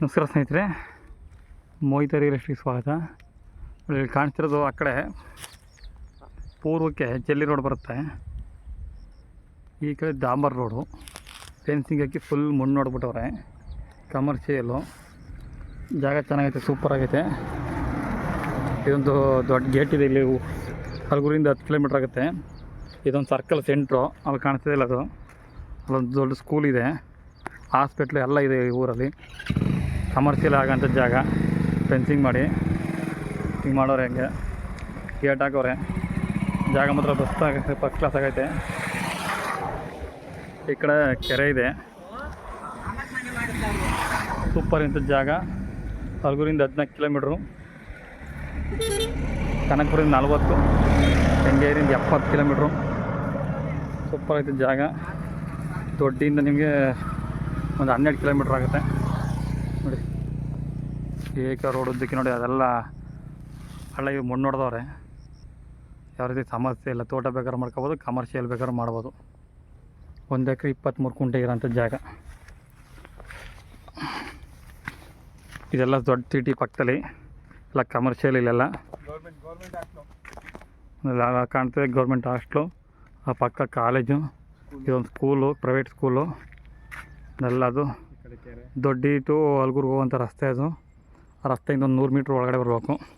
ನಮಸ್ಕಾರ ಸ್ನೇಹಿತರೆ ಮೋಹಿತ real estate ಸ್ವಾಗತ. ಇಲ್ಲಿ ಕಾಣಿಸ್ತಿರೋದು ಆ ಕಡೆ ಪೂರ್ವಕ್ಕೆ ಜಲ್ಲಿ ರೋಡ್ ಬರುತ್ತೆ. ಈ ಕಡೆ ದಾಂಬರ್ ರೋಡು. ಫೆನ್ಸಿಂಗ್ ಹಾಕಿ ಫುಲ್ ಮಣ್ಣು ನೋಡ್ಬಿಟ್ಟವ್ರೆ. ಕಮರ್ಷಿಯಲು ಜಾಗ ಚೆನ್ನಾಗೈತೆ ಸೂಪರ್ ಆಗೈತೆ. ಇದೊಂದು ದೊಡ್ಡ ಗೇಟ್ ಇದೆ ಇಲ್ಲಿ. ಹಲಗೂರಿಂದ ಹತ್ತು ಕಿಲೋಮೀಟ್ರ್ ಆಗುತ್ತೆ. ಇದೊಂದು ಸರ್ಕಲ್ ಸೆಂಟ್ರು ಅಲ್ಲಿ ಕಾಣಿಸ್ತಿದೆ ಇಲ್ಲ ಅದು. ಅಲ್ಲೊಂದು ದೊಡ್ಡ ಸ್ಕೂಲ್ ಇದೆ. ಹಾಸ್ಪಿಟ್ಲು ಎಲ್ಲ ಇದೆ ಈ ಊರಲ್ಲಿ. ಕಮರ್ಷಿಯಲ್ ಆಗೋಂಥ ಜಾಗ. ಫೆನ್ಸಿಂಗ್ ಮಾಡಿ. ಹಿಂಗೆ ಮಾಡೋರು ಹೆಂಗೆ. ಗೇಟ್ ಹಾಕೋರೆ. ಜಾಗ ಮಾತ್ರ ಬಸ್ ಫಸ್ಟ್ ಕ್ಲಾಸ್ ಆಗೈತೆ. ಈ ಕಡೆ ಕೆರೆ ಇದೆ. ಸೂಪರ್ ಇಂಥ ಜಾಗ. ಹಲಗೂರಿಂದ ಹದಿನಾಲ್ಕು ಕಿಲೋಮೀಟ್ರು ಕನಕಪುರದಿಂದ ನಲ್ವತ್ತು ಹೆಂಗೇರಿಂದ ಎಪ್ಪತ್ತು ಕಿಲೋಮೀಟ್ರು ಸೂಪರ್ ಐತೆ ಜಾಗ. ದೊಡ್ಡಿಯಿಂದ ನಿಮಗೆ ಒಂದು ಹನ್ನೆರಡು ಕಿಲೋಮೀಟ್ರ್ ಆಗುತ್ತೆ. ನೋಡಿ. ಏಕ ರೋಡ್ ಉದ್ದಕ್ಕೆ ನೋಡಿ, ಅದೆಲ್ಲ ಹಳ್ಳ ಮಣ್ಣು ಹೊಡೆದವ್ರೆ ಯಾವ ರೀತಿ ಸಮಸ್ಯೆ ಇಲ್ಲ, ತೋಟ ಬೇಕಾದ್ರೆ ಮಾಡ್ಕೋಬೋದು ಕಮರ್ಷಿಯಲ್ ಬೇಕಾದ್ರೆ ಮಾಡ್ಬೋದು. ಒಂದು ಎಕರೆ ಇಪ್ಪತ್ತ್ಮೂರು ಕುಂಟೆ ಇರೋಂಥ ಜಾಗ. ಇದೆಲ್ಲ ದೊಡ್ಡ ಸಿಟಿ ಪಕ್ಕದಲ್ಲಿ. ಎಲ್ಲ ಕಮರ್ಷಿಯಲ್ ಇಲ್ಲೆಲ್ಲ. ಇಲ್ಲ ಕಾಣ್ತದೆ ಗೌರ್ಮೆಂಟ್ ಹಾಸ್ಟ್ಲು ಆ ಪಕ್ಕ ಕಾಲೇಜು ಇದೊಂದು ಸ್ಕೂಲು ಪ್ರೈವೇಟ್ ಸ್ಕೂಲು ಎಲ್ಲ ಅದು ದೊಡ್ಡಿ ಟು ಅಲ್ಗುರ್ಗೆ ಹೋಗುವಂಥ ರಸ್ತೆ ಅದು. ರಸ್ತೆಯಿಂದ ಒಂದು ನೂರು ಮೀಟ್ರ್ ಒಳಗಡೆ ಬರಬೇಕು.